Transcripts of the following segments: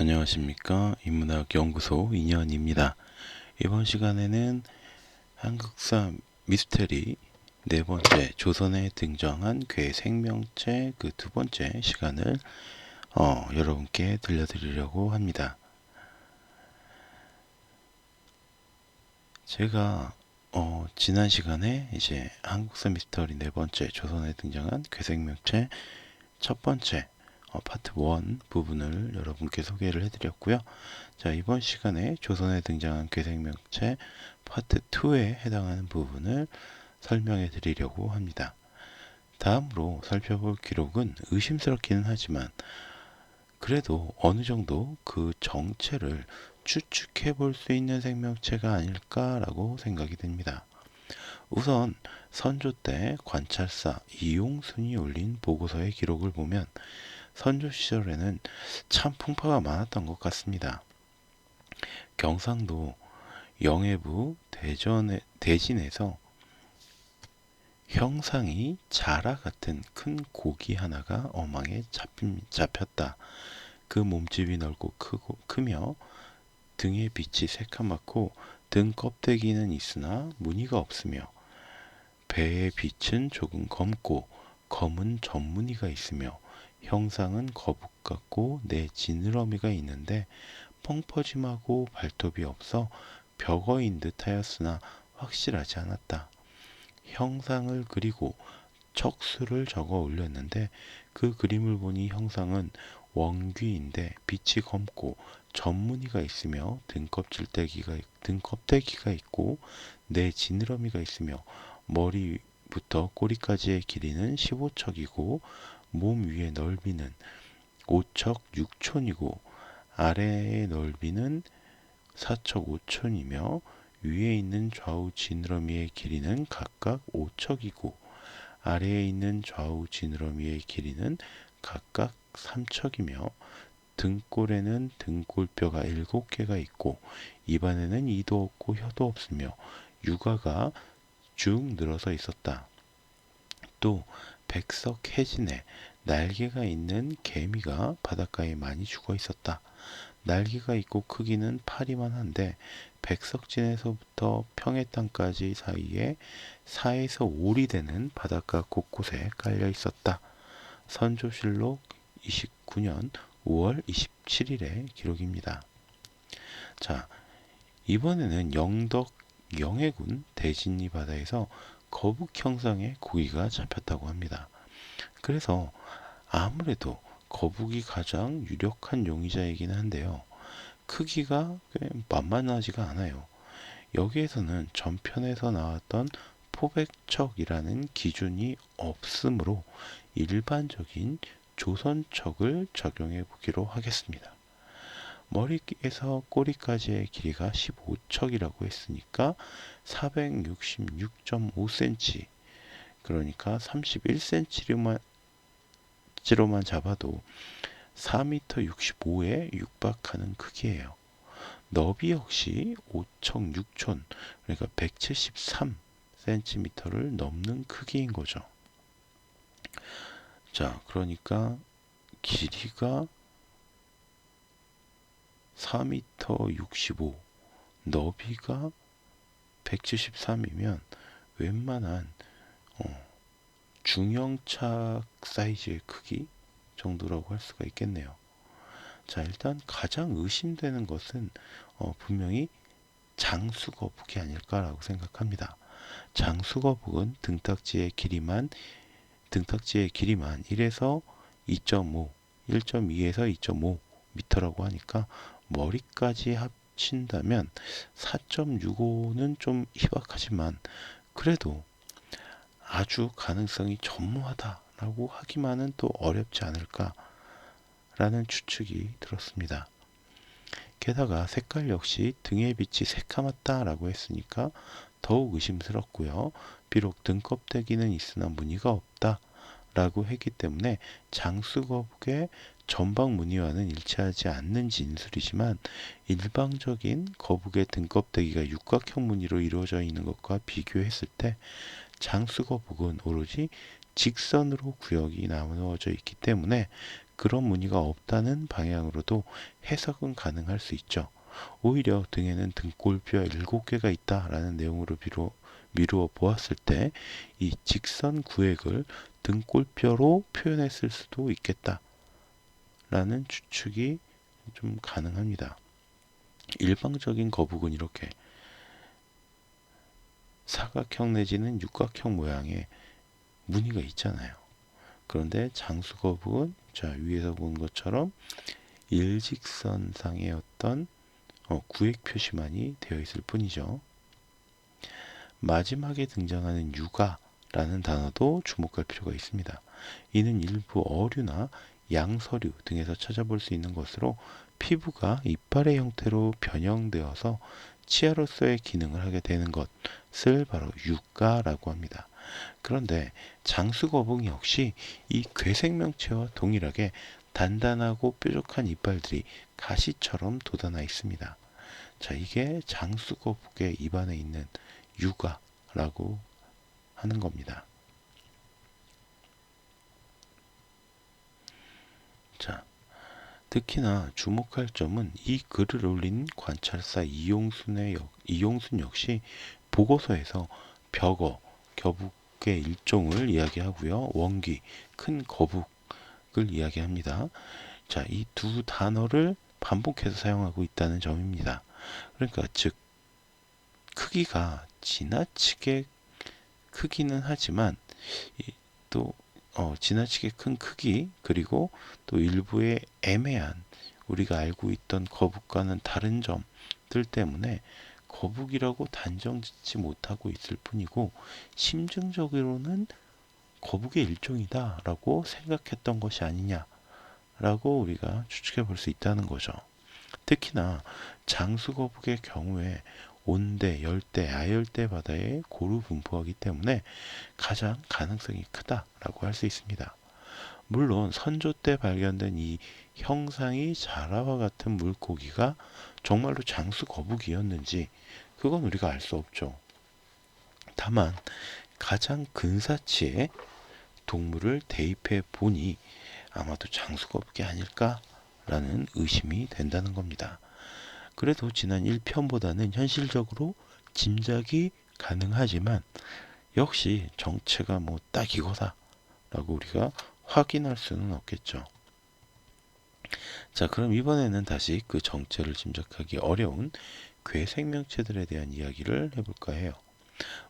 안녕하십니까 인문학 연구소 인현입니다. 이번 시간에는 한국사 미스테리 네 번째 조선에 등장한 괴 생명체 그 두 번째 시간을 어, 여러분께 들려드리려고 합니다. 제가 어, 지난 시간에 이제 한국사 미스터리 네 번째 조선에 등장한 괴 생명체 첫 번째 어, 파트 1 부분을 여러분께 소개를 해드렸고요. 자 이번 시간에 조선에 등장한 괴생명체 파트 2에 해당하는 부분을 설명해 드리려고 합니다. 다음으로 살펴볼 기록은 의심스럽기는 하지만 그래도 어느 정도 그 정체를 추측해 볼 수 있는 생명체가 아닐까라고 생각이 됩니다. 우선 선조 때 관찰사 이용순이 올린 보고서의 기록을 보면 선조 시절에는 참 풍파가 많았던 것 같습니다. 경상도 영해부 대전에, 대진에서 형상이 자라 같은 큰 고기 하나가 어망에 잡힌, 잡혔다. 그 몸집이 넓고 크고 크며 등의 빛이 새카맣고 등 껍데기는 있으나 무늬가 없으며 배의 빛은 조금 검고 검은 전무늬가 있으며 형상은 거북 같고 내 지느러미가 있는데 펑퍼짐하고 발톱이 없어 벽어인 듯하였으나 확실하지 않았다. 형상을 그리고 척수를 적어 올렸는데 그 그림을 보니 형상은 원귀인데 빛이 검고 전무늬가 있으며 등껍질대기가 등껍데기가 있고 내 지느러미가 있으며 머리부터 꼬리까지의 길이는 15척이고 몸 위의 넓이는 5척 6촌이고 아래의 넓이는 4척 5촌이며 위에 있는 좌우 지느러미의 길이는 각각 5척이고 아래에 있는 좌우 지느러미의 길이는 각각 3척이며 등골에는 등골뼈가 7개가 있고 입안에는 이도 없고 혀도 없으며 육아가 쭉 늘어서 있었다. 또 백석 해진에 날개가 있는 개미가 바닷가에 많이 죽어 있었다. 날개가 있고 크기는 파리만 한데 백석진에서부터 평해 땅까지 사이에 4에서 5리 되는 바닷가 곳곳에 깔려 있었다. 선조실록 29년 5월 27일의 기록입니다. 자, 이번에는 영덕 영해군 대진리 바다에서 거북 형상의 고기가 잡혔다고 합니다. 그래서 아무래도 거북이 가장 유력한 용의자이긴 한데요. 크기가 만만하지가 않아요. 여기에서는 전편에서 나왔던 포백척이라는 기준이 없으므로 일반적인 조선척을 적용해 보기로 하겠습니다. 머리에서 꼬리까지의 길이가 15척이라고 했으니까 466.5cm 그러니까 31cm로만 지로만 잡아도 4m 65에 육박하는 크기예요. 너비 역시 5척 6촌 그러니까 173cm를 넘는 크기인 거죠. 자, 그러니까 길이가 4m 65, 너비가 173이면 웬만한 어, 중형차 사이즈의 크기 정도라고 할 수가 있겠네요. 자, 일단 가장 의심되는 것은 어, 분명히 장수거북이 아닐까라고 생각합니다. 장수거북은 등딱지의 길이만 등딱지의 길이만 1에서 2.5, 1.2에서 2.5 미터라고 하니까 머리까지 합친다면 4.65는 좀 희박하지만 그래도 아주 가능성이 전무하다라고 하기만은 또 어렵지 않을까라는 추측이 들었습니다. 게다가 색깔 역시 등의 빛이 새카맣다라고 했으니까 더욱 의심스럽고요. 비록 등껍데기는 있으나 무늬가 없다 라고 했기 때문에 장수거북의 전방 무늬와는 일치하지 않는 진술이지만 일방적인 거북의 등껍데기가 육각형 무늬로 이루어져 있는 것과 비교했을 때 장수거북은 오로지 직선으로 구역이 나누어져 있기 때문에 그런 무늬가 없다는 방향으로도 해석은 가능할 수 있죠. 오히려 등에는 등골뼈 7개가 있다라는 내용으로 미루, 미루어 보았을 때 이 직선 구획을 등골뼈로 표현했을 수도 있겠다. 라는 추측이 좀 가능합니다. 일방적인 거북은 이렇게 사각형 내지는 육각형 모양의 무늬가 있잖아요. 그런데 장수거북은 자 위에서 본 것처럼 일직선상의 어떤 어, 구획 표시만이 되어 있을 뿐이죠. 마지막에 등장하는 육아라는 단어도 주목할 필요가 있습니다. 이는 일부 어류나 양서류 등에서 찾아볼 수 있는 것으로 피부가 이빨의 형태로 변형되어서 치아로서의 기능을 하게 되는 것을 바로 육가라고 합니다. 그런데 장수거북 역시 이 괴생명체와 동일하게 단단하고 뾰족한 이빨들이 가시처럼 돋아나 있습니다. 자, 이게 장수거북의 입안에 있는 육아라고 하는 겁니다. 자, 특히나 주목할 점은 이 글을 올린 관찰사 이용순의 역, 이용순 역시 보고서에서 벽어, 겨북의 일종을 이야기하고요. 원기, 큰 거북을 이야기합니다. 자, 이 두 단어를 반복해서 사용하고 있다는 점입니다. 그러니까 즉 크기가 지나치게 크기는 하지만 또 어, 지나치게 큰 크기 그리고 또 일부의 애매한 우리가 알고 있던 거북과는 다른 점들 때문에 거북이라고 단정짓지 못하고 있을 뿐이고 심증적으로는 거북의 일종이다라고 생각했던 것이 아니냐라고 우리가 추측해 볼 수 있다는 거죠. 특히나 장수거북의 경우에 온대, 열대, 아열대 바다에 고루 분포하기 때문에 가장 가능성이 크다라고 할 수 있습니다. 물론 선조 때 발견된 이 형상이 자라와 같은 물고기가 정말로 장수 거북이었는지 그건 우리가 알 수 없죠. 다만 가장 근사치의 동물을 대입해 보니 아마도 장수 거북이 아닐까라는 의심이 된다는 겁니다. 그래도 지난 1편보다는 현실적으로 짐작이 가능하지만 역시 정체가 뭐 딱 이거다 라고 우리가 확인할 수는 없겠죠. 자, 그럼 이번에는 다시 그 정체를 짐작하기 어려운 괴 생명체들에 대한 이야기를 해볼까 해요.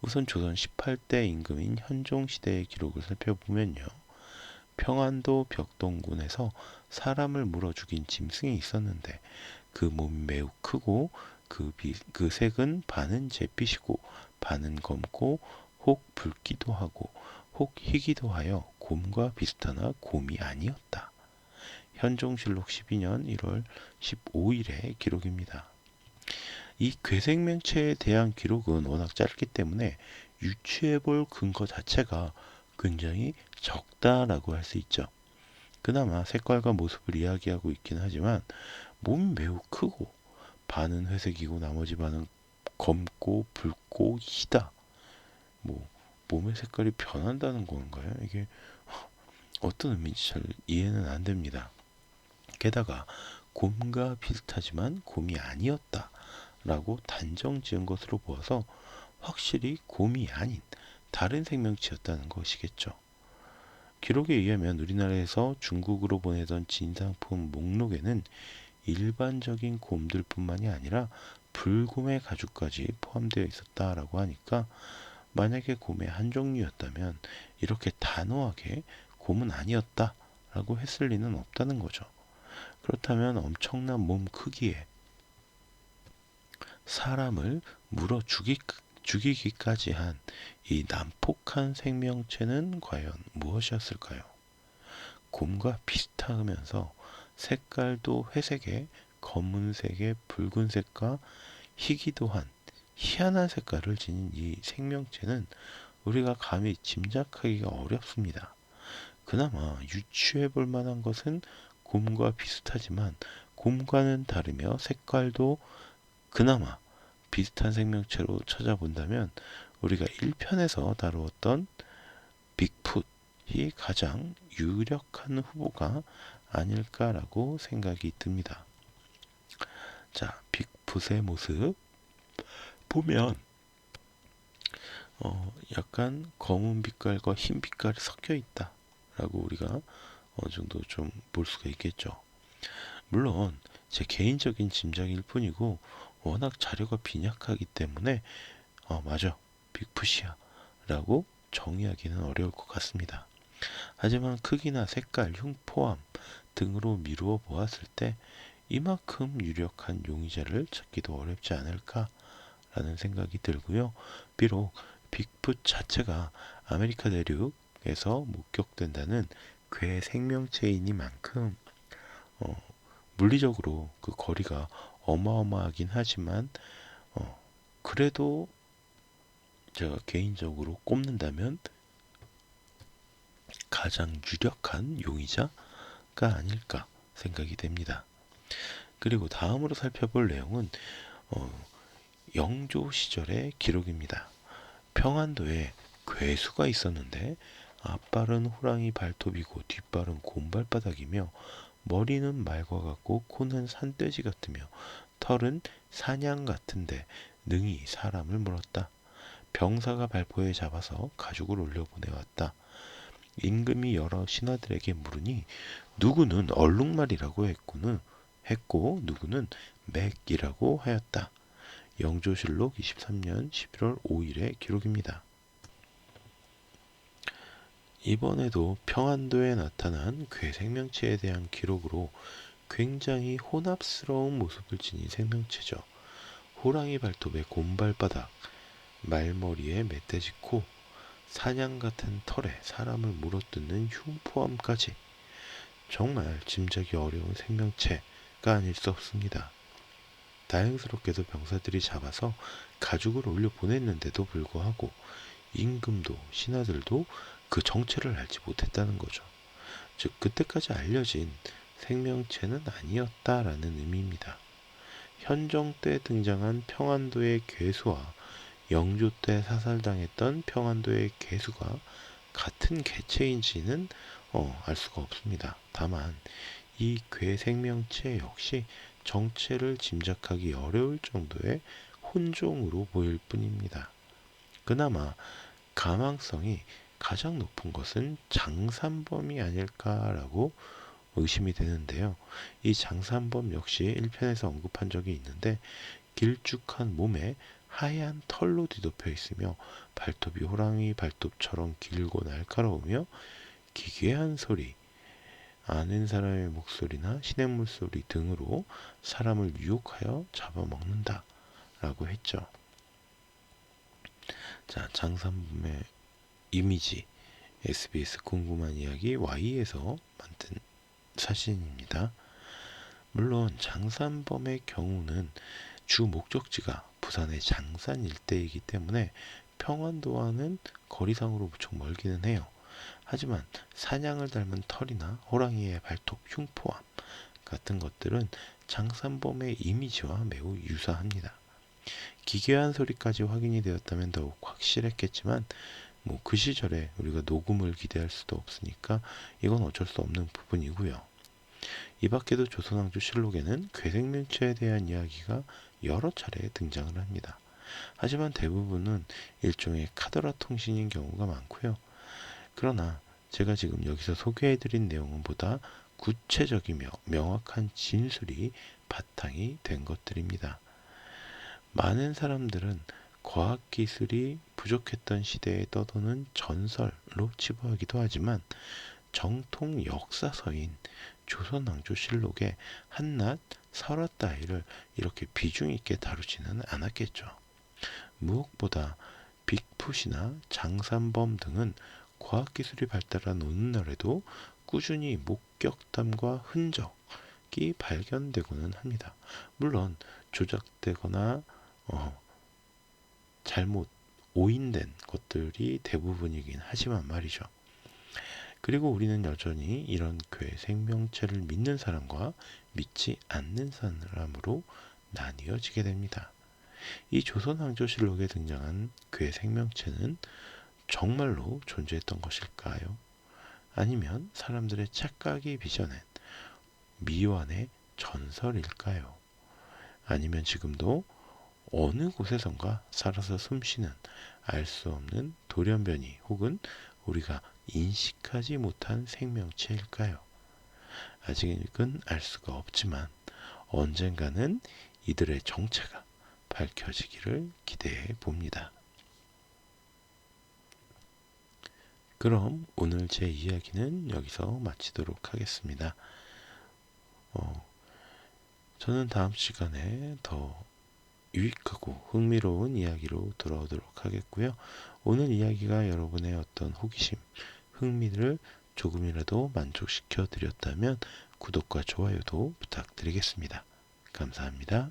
우선 조선 18대 임금인 현종 시대의 기록을 살펴보면요. 평안도 벽동군에서 사람을 물어 죽인 짐승이 있었는데 그 몸이 매우 크고 그, 비, 그 색은 반은 잿빛이고 반은 검고 혹 붉기도 하고 혹 희기도 하여 곰과 비슷하나 곰이 아니었다. 현종실록 12년 1월 15일의 기록입니다. 이 괴생명체에 대한 기록은 워낙 짧기 때문에 유추해 볼 근거 자체가 굉장히 적다라고 할 수 있죠. 그나마 색깔과 모습을 이야기하고 있긴 하지만 몸이 매우 크고 반은 회색이고 나머지 반은 검고 붉고 희다. 뭐 몸의 색깔이 변한다는 건가요? 이게 어떤 의미인지 잘 이해는 안 됩니다. 게다가 곰과 비슷하지만 곰이 아니었다. 라고 단정 지은 것으로 보아서 확실히 곰이 아닌 다른 생명체였다는 것이겠죠. 기록에 의하면 우리나라에서 중국으로 보내던 진상품 목록에는 일반적인 곰들뿐만이 아니라 불곰의 가죽까지 포함되어 있었다라고 하니까 만약에 곰의 한 종류였다면 이렇게 단호하게 곰은 아니었다라고 했을 리는 없다는 거죠. 그렇다면 엄청난 몸 크기에 사람을 물어 죽이, 죽이기까지 한 이 난폭한 생명체는 과연 무엇이었을까요? 곰과 비슷하면서 색깔도 회색에 검은색에 붉은색과 희기도 한 희한한 색깔을 지닌 이 생명체는 우리가 감히 짐작하기가 어렵습니다. 그나마 유추해 볼 만한 것은 곰과 비슷하지만 곰과는 다르며 색깔도 그나마 비슷한 생명체로 찾아본다면 우리가 1편에서 다루었던 빅풋이 가장 유력한 후보가 아닐까라고 생각이 듭니다. 자, 빅풋의 모습 보면 어, 약간 검은 빛깔과 흰 빛깔이 섞여 있다라고 우리가 어느 정도 좀 볼 수가 있겠죠. 물론 제 개인적인 짐작일 뿐이고 워낙 자료가 빈약하기 때문에 어 맞아 빅풋이야 라고 정의하기는 어려울 것 같습니다. 하지만 크기나 색깔, 흉포함 등으로 미루어 보았을 때 이만큼 유력한 용의자를 찾기도 어렵지 않을까라는 생각이 들고요. 비록 빅풋 자체가 아메리카 대륙에서 목격된다는 괴 생명체이니만큼 어, 물리적으로 그 거리가 어마어마하긴 하지만 어, 그래도 제가 개인적으로 꼽는다면 가장 유력한 용의자 가 아닐까 생각이 됩니다. 그리고 다음으로 살펴볼 내용은 어, 영조 시절의 기록입니다. 평안도에 괴수가 있었는데 앞발은 호랑이 발톱이고 뒷발은 곰발바닥이며 머리는 말과 같고 코는 산돼지 같으며 털은 사냥 같은데 능히 사람을 물었다. 병사가 발포에 잡아서 가죽을 올려 보내왔다. 임금이 여러 신하들에게 물으니 누구는 얼룩말이라고 했고는 했고 누구는 맥이라고 하였다. 영조실록 23년 11월 5일의 기록입니다. 이번에도 평안도에 나타난 괴 생명체에 대한 기록으로 굉장히 혼합스러운 모습을 지닌 생명체죠. 호랑이 발톱에 곰발바닥, 말머리에 멧돼지 코, 사냥 같은 털에 사람을 물어뜯는 흉포함까지 정말 짐작이 어려운 생명체가 아닐 수 없습니다. 다행스럽게도 병사들이 잡아서 가죽을 올려 보냈는데도 불구하고 임금도 신하들도 그 정체를 알지 못했다는 거죠. 즉 그때까지 알려진 생명체는 아니었다라는 의미입니다. 현종 때 등장한 평안도의 괴수와 영조 때 사살당했던 평안도의 괴수가 같은 개체인지는 어, 알 수가 없습니다. 다만 이 괴 생명체 역시 정체를 짐작하기 어려울 정도의 혼종으로 보일 뿐입니다. 그나마 가망성이 가장 높은 것은 장산범이 아닐까라고 의심이 되는데요. 이 장산범 역시 1편에서 언급한 적이 있는데 길쭉한 몸에 하얀 털로 뒤덮여 있으며 발톱이 호랑이 발톱처럼 길고 날카로우며 기괴한 소리, 아는 사람의 목소리나 시냇물 소리 등으로 사람을 유혹하여 잡아먹는다 라고 했죠. 자, 장산범의 이미지 SBS 궁금한 이야기 Y에서 만든 사진입니다. 물론 장산범의 경우는 주 목적지가 부산의 장산 일대이기 때문에 평안도와는 거리상으로 무척 멀기는 해요. 하지만 사냥을 닮은 털이나 호랑이의 발톱 흉포함 같은 것들은 장산범의 이미지와 매우 유사합니다. 기괴한 소리까지 확인이 되었다면 더욱 확실했겠지만 뭐 그 시절에 우리가 녹음을 기대할 수도 없으니까 이건 어쩔 수 없는 부분이고요. 이 밖에도 조선왕조 실록에는 괴생명체에 대한 이야기가 여러 차례 등장을 합니다. 하지만 대부분은 일종의 카더라 통신인 경우가 많고요. 그러나 제가 지금 여기서 소개해드린 내용은 보다 구체적이며 명확한 진술이 바탕이 된 것들입니다. 많은 사람들은 과학기술이 부족했던 시대에 떠도는 전설로 치부하기도 하지만 정통 역사서인 조선왕조실록의 한낱 설화 따위를 이렇게 비중 있게 다루지는 않았겠죠. 무엇보다 빅풋이나 장산범 등은 과학기술이 발달한 오늘날에도 꾸준히 목격담과 흔적이 발견되고는 합니다. 물론 조작되거나 어, 잘못 오인된 것들이 대부분이긴 하지만 말이죠. 그리고 우리는 여전히 이런 괴 생명체를 믿는 사람과 믿지 않는 사람으로 나뉘어지게 됩니다. 이 조선왕조실록에 등장한 괴 생명체는 정말로 존재했던 것일까요? 아니면 사람들의 착각이 빚어낸 미완의 전설일까요? 아니면 지금도 어느 곳에선가 살아서 숨쉬는 알 수 없는 돌연변이 혹은 우리가 인식하지 못한 생명체일까요? 아직은 알 수가 없지만 언젠가는 이들의 정체가 밝혀지기를 기대해 봅니다. 그럼 오늘 제 이야기는 여기서 마치도록 하겠습니다. 어, 저는 다음 시간에 더 유익하고 흥미로운 이야기로 돌아오도록 하겠고요. 오늘 이야기가 여러분의 어떤 호기심, 흥미를 조금이라도 만족시켜 드렸다면 구독과 좋아요도 부탁드리겠습니다. 감사합니다.